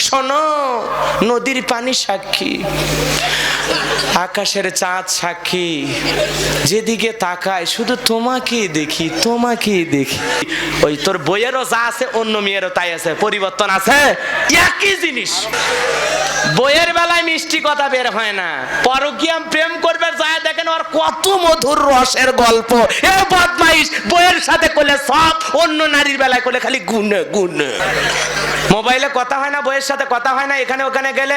শোনো, নদীর পানি সাক্ষী, আকাশের চাঁদ সাক্ষী। যেদিকে তাকায় শুধু তোমাকেই দেখি তোমাকেই দেখি। ওই তোর বইয়েরও যা আছে, অন্য মেয়েরও তাই আছে, পরিবর্তন আছে? একই জিনিস। বইয়ের বেলায় মিষ্টি কথা বের হয় না। পরকিয়াম প্রেম করবে, যায় দেখেন ওর কত মধুর রসের গল্প। এ বদমাইশ বইয়ের সাথে করলে সব, অন্য নারীর বেলায় করলে খালি গুনে গুনে মোবাইলে কথা হয় না বইয়ের সাথে কথা হয় না, এখানে ওখানে গেলে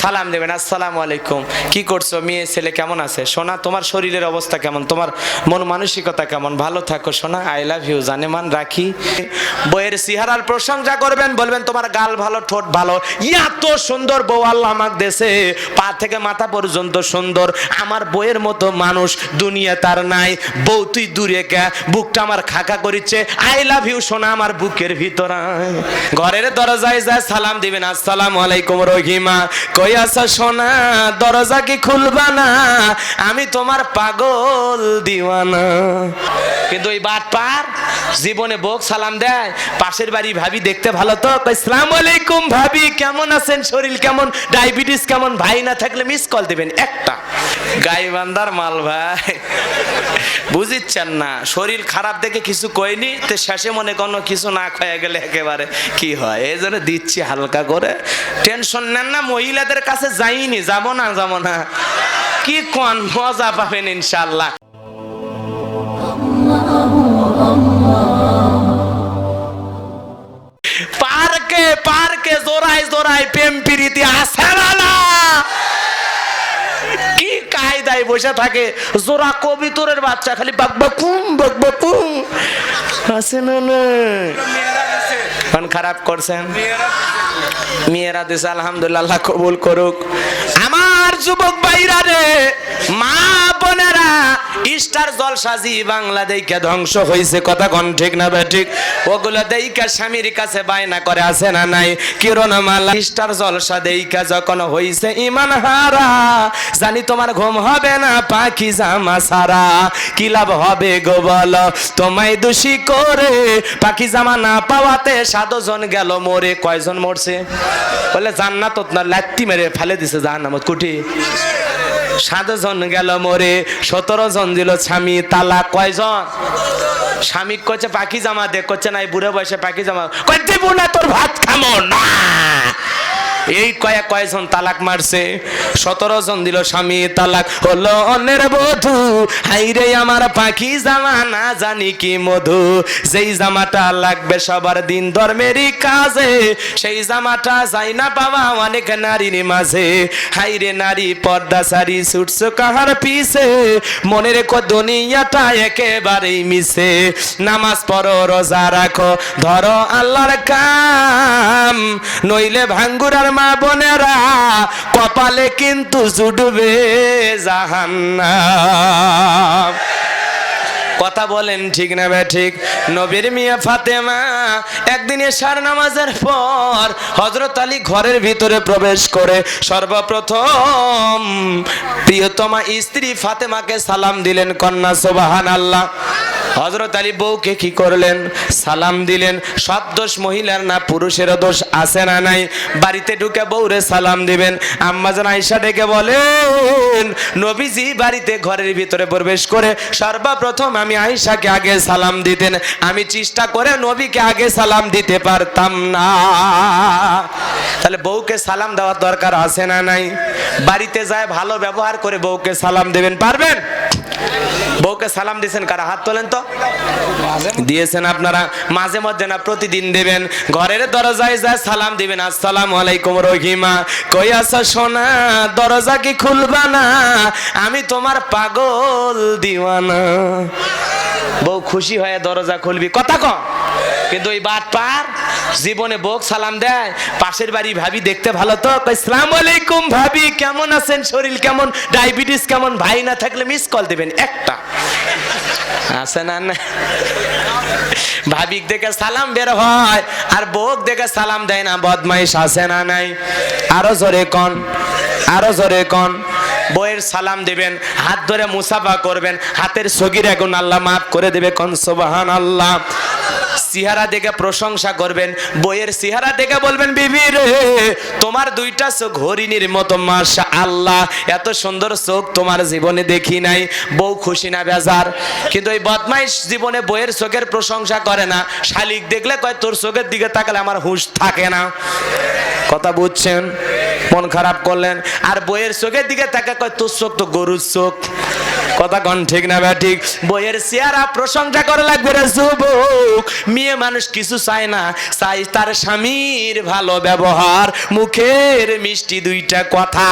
সালাম দেবেন, আসসালামু আলাইকুম, কি করছ? মেয়ে, ছেলে কেমন আছে? সোনা, তোমার শরীরের অবস্থা কেমন? তোমার মন মানসিকতা কেমন? ভালো থাকো সোনা, আই লাভ ইউ জানে মান রাখি। বইয়ের সিহারার প্রশংসা করবেন, বলবেন, তোমার গাল ভালো, ঠোঁট ভালো, এত সুন্দর বউ আল্লাহ আমাক দেশে পা থেকে মাথা পর্যন্ত সুন্দর, আমার বইয়ের মতো মানুষ দুনিয়া তার নাই। বউ তুই দূরে কে বুকটা আমার খাকা করিচ্ছে আই লাভ ইউ সোনা আমার বুকের ভিতর ঘরের দরজায় যায় সালাম দিবেন আসসালামু আলাইকুম রহিমা। কই আসা সোনা দরজা কি খুলবা না? আমি তোমার পাগল দিওয়ানা। কিন্তু ওই বাট পার জীবনে বোক সালাম দেয় পাশের বাড়ি ভাবি দেখতে ভালো তো। কই, আসসালামু আলাইকুম ভাবি কেমন আছেন? শরীর কেমন? ডায়াবেটিস কেমন? ভাই না থাকলে মিস কল দিবেন একটা। গাইবান্দার মাল ভাই। বুঝিচ্ছেন না, শরীর খারাপ দেখে কিছু কইনি, তো শেষে মনে কোনো কিছু না খাইয়া গেলে একেবারে কি হয়? এই জন্য দিচ্ছি হালকা করে। টেনশন নেন না, মহিলাদের কাছে যাইনি, যাব না যাব না। কি কোন মজা পাবেন ইনশাল্লাহ পার্কে পার্কে জোড়ায় জোড়ায় প্রেম প্রীতি আসে কায়দায় বসে থাকে। জোড়া কবিতরের বাচ্চা, খালি বাক কুম বাক বাকুম। আছে না না খারাপ করছেন? মেয়েরা দিছে, আলহামদুলিল্লাহ কবুল করুক। আমার যুবক বাইরা রে, মা স্টার জলসাজি বাংলা দেইকা ধ্বংস হইছে। কথা কোন ঠিক না ঠিক? ওগুলো দেইকা স্বামীর কাছে বায়না করে আছে না নাই? কিরণ মালা স্টার জলসা দেইকা যখন হইছে, ইমান হারা, জানি তোমার ঘুম হবে না পাখি জামা সারা কি লাভ হবে গো বল? তোমায় দোষী করে পাখি জামা না পাওয়াতে সাতজন গেল মরে। কয়জন মরছে? বলে জান্নাত না লাত্তি মেরে ফেলে দিছে জাহান্নামত কুটি সাতজন গেল মরে, সতেরো জন দিল স্বামী তালা কয়জন? স্বামী করছে পাখি জামা দেখ করছে না বুড়ো বয়সে পাখি জামা। কয়, দেবো না, তোর ভাত খামো। না। এই কয়েক কয়জন তালাক মারছে? সতেরো জন দিল স্বামী তালাক। হলো অন্যের বধু। হাইরে আমার পাখি জামা, না জানি কি মধু। যেই জামাটা লাগবে সবার দিন ধর্মেরই কাজে, সেই জামাটা যাই না পাওয়া অনেক নারীর মাঝে। হাইরে নারী, পর্দা সারি ছুটছ কাহার পিছে? মনে রেখো দুনিয়াটা একেবারেই মিছে। নামাজ পড়ো, রোজা রাখো, ধরো আল্লাহর কাম। নইলে ভাঙ্গুরার মা বোনেরা, কপালে কিন্তু জুটবে জাহান্নাম। কথা বলেন ঠিক না বে ঠিক? নবীর মিয়া ফাতেমা একদিন এশার নামাজের পর হজরত আলী ঘরের ভিতরে প্রবেশ করে, সর্বপ্রথম প্রিয়তমা স্ত্রী ফাতেমাকে সালাম দিলেন, কন্যা সোবাহান আল্লাহ হজরত আলী বউকে কি করলেন? সালাম দিলেন। সব দোষ মহিলার না পুরুষের দোষ আছে না নাই? বাড়িতে ঢুকে বউরে সালাম দিবেন। আম্মাজান আয়সা ডেকে বলেন, নবীজি বাড়িতে ঘরের ভিতরে প্রবেশ করে সর্বপ্রথম আমি আয়সাকে আগে সালাম দিতেন। আমি চেষ্টা করে নবীকে আগে সালাম দিতে পারতাম না। তাহলে বউকে সালাম দেওয়ার দরকার আছে না নাই? বাড়িতে যায় ভালো ব্যবহার করে বউকে সালাম দেবেন। পারবেন? বউকে সালাম দিয়েছেন কারা? হাত তোলেন তো। দিয়েছেন আপনারা। মাঝে মধ্যে না প্রতিদিন দেবেন। ঘরের দরজায় যায় সালাম দিবেন। আসসালাম আলাইকুম রহিমা। কই আসা সোনা? দরজা কি খুলবা না? আমি তোমার পাগল দিওয়ানা। বউ খুশি হয়ে দরজা খুলবি। কথা কম কিন্তু ওই বাট পার জীবনে বোক সালাম দেয় পাশের বাড়ি ভাবি দেখতে ভালো তো। কই, আসসালামু আলাইকুম ভাবি কেমন আছেন? শরীর কেমন? ডায়াবেটিস কেমন? ভাই না থাকলে মিস কল দিবেন একটা। আছে না দেখে সালাম বের হয় আর বোক দেখে সালাম দেয় না। বদমাইশ আছে না নাই? আরও জোরে কন আরও জোরে কন। বইয়ের সালাম দিবেন হাত ধরে মুসাফা করবেন হাতের সগির এখন আল্লাহ মাফ করে দেবে কন সোবাহান আল্লাহ চেহারা দেখে প্রশংসা করবেন, বইয়ের চেহারা দেখে বলবেন, বিবি রে, তোমার দুইটা চোখ হরিণীর মতো মাশা আল্লাহ এত সুন্দর চোখ তোমার জীবনে দেখি নাই, বউ খুশি না বেজার। কিন্তু এই বদমাইশ জীবনে বইয়ের চোখের প্রশংসা করে না, শালিক দেখলে কয়, তোর চোখের দিকে তাকালে আমার হুঁশ থাকে না। কথা বুঝছেন? মন খারাপ করলেন, আর বইয়ের চোখের দিকে তাকে কয়, তোর চোখ তো গরুর চোখ। কথা কন ঠিক না ব্যাটি বইয়ের চেহারা প্রশংসা করে লাগবে রে যুবক। মেয়ে মানুষ কিছু চায় না, চাই তার স্বামীর ভালো ব্যবহার। মুখের মিষ্টি দুইটা কথা।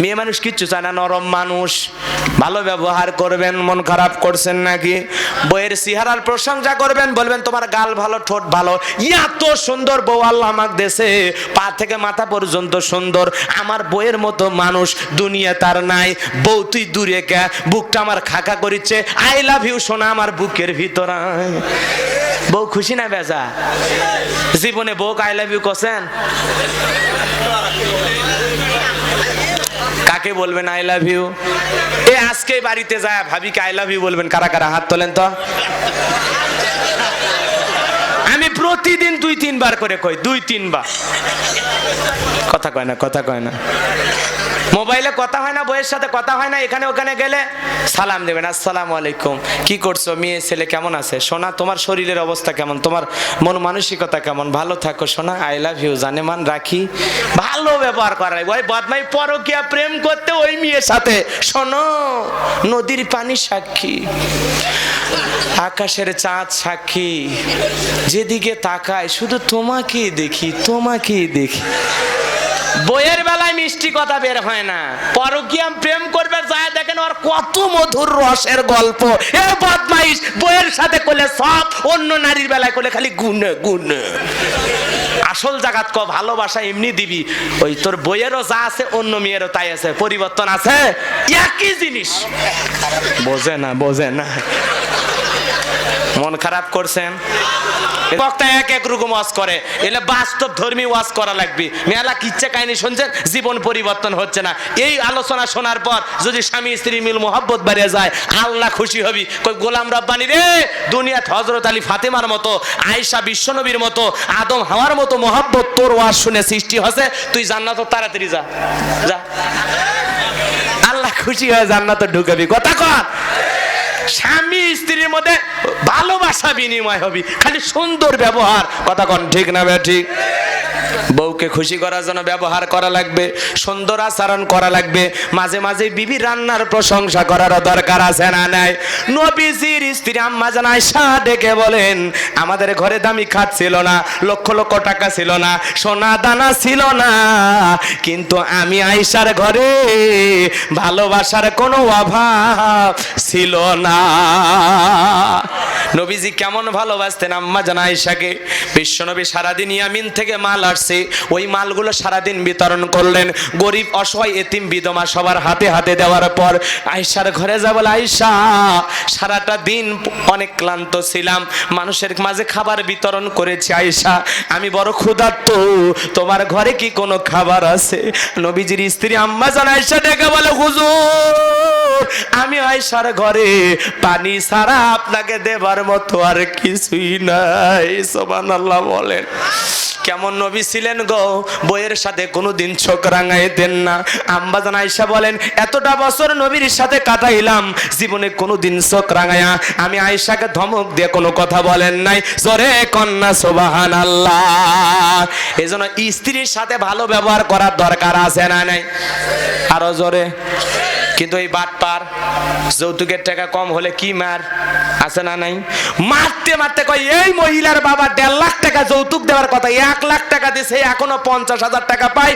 মেয়ে মানুষ কিচ্ছু চায় না, নরম মানুষ। ভালো ব্যবহার করবেন, মন খারাপ করছেন নাকি? বইয়ের চেহারার প্রশংসা করবেন, বলবেন তোমার গাল ভালো, ঠোঁট ভালো। এত সুন্দর বউ আল্লাহ আমাকে দেশে পা থেকে মাথা পর্যন্ত সুন্দর। আমার বইয়ের মতো মানুষ দুনিয়া তার নাই। বউ তুই দূরে কে বুকটা আমার খাকা করিচ্ছে আই লাভ ইউ সোনা, আমার বুকের ভিতর। বউ খুশি না বেজা? জীবনে বউ আই লাভ ইউ কছেন কাকে বলবেন আই লাভ ইউ এ আজকে বাড়িতে যায়, ভাবিকে আই লাভ ইউ বলবেন। কারা কারা হাত তোলেন তো? আমি প্রতিদিন দুই তিনবার করে কই, দুই তিনবার। কথা কয় না, কথা কয় না। মোবাইলে কথা হয় না, বইয়ের সাথে কথা হয় না, এখানে ওখানে গেলে সালাম দেবেন, আসসালাম আলাইকুম, কি করছ, মেয়ে, ছেলে কেমন আছে? সোনা, তোমার শরীরের অবস্থা কেমন? তোমার মন মানসিকতা কেমন? ভালো থাকো সোনা, আই লাভ ইউ জানে মান রাখি। ভালো ব্যবহার করা। ওই বদমাই পরকিয়া প্রেম করতে ওই মেয়ের সাথে। শোনো নদীর পানি সাক্ষী, আকাশের চাঁদ সাক্ষী। যেদিকে তাকায়, শুধু তোমাকেই দেখি তোমাকেই দেখি। বইয়ের বেলায় মিষ্টি কথা বের হয় না। পরকিয়াম প্রেম করবে যায় দেখেন ওর কত মধুর রসের গল্প। এ বদমাইশ, বইয়ের সাথে করলে সব, অন্য নারীর বেলায় করলে খালি গুনে গুনে। আসল জাগাত ক, ভালোবাসা এমনি দিবি। ওই তোর বইয়েরও যা আছে, অন্য মেয়েরও তাই আছে, পরিবর্তন আছে। একই জিনিস। বোঝে না বোঝে না। মন খারাপ করছেন? বক্তা এক এক রকম ওয়াজ করে। এলে বাস্তব ধর্মী ওয়াজ করা লাগবে। মেলা কিচ্ছা কাহিনী শুনছেন, জীবন পরিবর্তন হচ্ছে না। এই আলোচনা শোনার পর যদি স্বামী, স্ত্রী মিল মোহাব্বত বাড়িয়ে যায়, আল্লাহ খুশি হবি। কই গোলাম রব্বানি রে হজরত আলী ফাতেমার মতো, আয়েশা বিশ্বনবীর মতো, আদম হাওয়ার মতো মোহাব্বত তোর ওয়াজ শুনে সৃষ্টি হচ্ছে তুই জান্নাত তাড়াতাড়ি যা। যা। আল্লাহ খুশি হয়ে জান্নাতে ঢুকাবি। কথা কর স্বামী স্ত্রীর মধ্যে ভালোবাসা বিনিময় হবে। খালি সুন্দর ব্যবহার। কথা কন ঠিক না ব্যাঠিক ঠিক? বউকে খুশি করার জন্য ব্যবহার করা লাগবে, সুন্দর আচরণ করা লাগবে। মাঝে মাঝে বিবি রান্নার প্রশংসা করার দরকার আছে না নাই? নবীজির স্ত্রী আম্মা জান আয়সা ডেকে বলেন, আমাদের ঘরে দামি খাট ছিল না, লক্ষ লক্ষ টাকা ছিল না, সোনা দানা ছিল না। কিন্তু আমি আয়সার ঘরে ভালোবাসার কোনো অভাব ছিল না। নবীজি কেমন ভালোবাসতেন আম্মা জান আয়সাকে বিশ্বনবী সারাদিন ইয়ামিন থেকে মাল আসছে, ওই মালগুলো সারাদিন বিতরণ করলেন। গরিব, অসহায়, এতিম, বিধবা সবার হাতে হাতে দেওয়ার পর আয়সার ঘরে যা বলে আয়সা সারাটা দিন অনেক ক্লান্ত ছিলাম। মানুষের মাঝে খাবার বিতরণ করেছি আয়সা আমি বড় ক্ষুধার্ত। তোমার ঘরে কি কোনো খাবার আছে? নবীজির স্ত্রী আম্মা জান আয়সা ডেকে বলে, হুজুর, আমি আয়সার ঘরে পানি ছাড়া আপনাকে দেবার মতো আর কিছুই নাই। সোমান আল্লাহ বলেন। কেমন নবী ছিলেন গো? বইয়ের সাথে কোনোদিন চোখ রাঙাইতেন না। আম্বাজান আয়সা বলেন, এতটা বছর নবীর সাথে কাটাইলাম, জীবনে কোনোদিন চোখ রাঙায়া আমি আয়সাকে ধমক দিয়ে কোনো কথা বলেন নাই। জোরে কন্যা সোবাহান আল্লাহ এই জন্য স্ত্রীর সাথে ভালো ব্যবহার করার দরকার আছে না নাই? আরও জোরে। কিন্তু এই বাট পার যৌতুকের টাকা কম হলে কি মার? আছে না নাই? মারতে মারতে কয়, এই মহিলার বাবা দেড় লাখ টাকা যৌতুক দেওয়ার কথা, এক লাখ টাকা দিছে, এখনও পঞ্চাশ হাজার টাকা পাই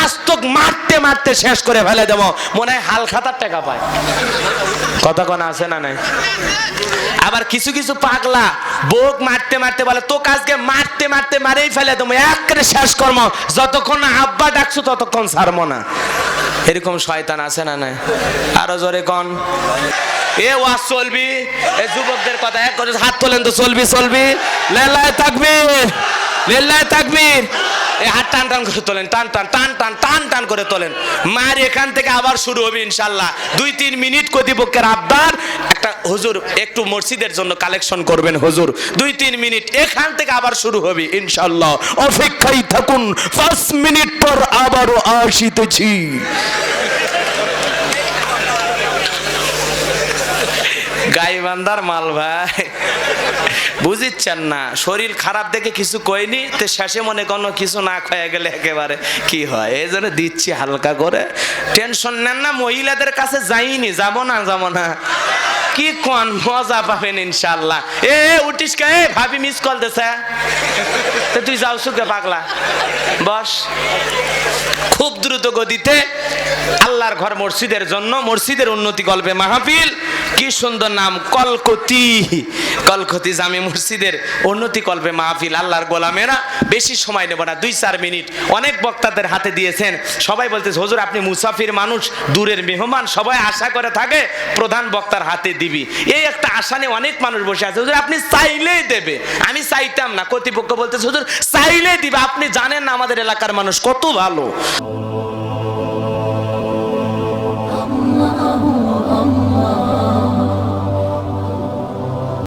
আজ তো মারতে মারতে শেষ করে ফেলে দেবো। মনে হয় হাল খাতার টাকা পায়। কথা কোন আছে না নাই? আবার কিছু কিছু পাগলা বোক মারতে মারতে বলে তো কাজকে মারতে মারতে মারেই ফেলে দেবো এক শেষ কর্ম যতক্ষণ আব্বা ডাকছো, ততক্ষণ ছাড়বো না। এরকম শয়তান আছে না নাই? আরও জোরে কন। এ ওয়াজ চলবি। এ যুবকদের কথা এক করে হাত তোলেন তো, চলবি চলবি। লেলায় থাকবি লেলায় থাকবি এই হাত টান টান করে তোলেন, টান টান টান টান টান টান করে তোলেন। মার এখান থেকে আবার শুরু হবে ইনশাল্লাহ। দুই তিন মিনিট কর্তৃপক্ষের আবদার একটা হুজুর একটু মসজিদের জন্য কালেকশন করবেন হুজুর। দুই, তিন মিনিট, এখান থেকে আবার শুরু হবে ইনশাল্লাহ অপেক্ষায় থাকুন, পাঁচ মিনিট পর আবারও আসিতেছি। গাইবান্দার মাল ভাই, বুঝিচ্ছেন না, শরীর খারাপ দেখে কিছু কইনি, তো শেষে মনে কোনো কিছু না খয়ে গেলে একেবারে কি হয়? এই জন্য দিচ্ছি হালকা করে। টেনশন নেন না, মহিলাদের কাছে যাইনি, যাব না যাব না। কি কোন মজা পাবেন ইনশাল্লাহ এ, উঠিস কে? ভাবি মিস কল দেছে। তো তুই যাও, সুখে পাগলা। বস। খুব দ্রুত গতিতে আল্লাহর ঘর মসজিদের জন্য মসজিদের উন্নতি গল্পে মাহফিল কি সুন্দর নাম, কলকতি। কলকতি জামে মসজিদের উন্নতি কল্পে মাহফিল, আল্লাহর গোলামেরা বেশি সময় নেব না, দুই চার মিনিট। অনেক বক্তাদের হাতে দিয়েছেন। সবাই বলতেছে, হুজুর, আপনি মুসাফির মানুষ, দূরের মেহমান, সবাই আশা করে থাকে প্রধান বক্তার হাতে দিবি। এই একটা আশা নিয়ে অনেক মানুষ বসে আছে। হুজুর, আপনি চাইলেই দেবে। আমি চাইতাম না। কর্তৃপক্ষ বলতেছে, হুজুর, চাইলেই দিবে। আপনি জানেন না আমাদের এলাকার মানুষ কত ভালো।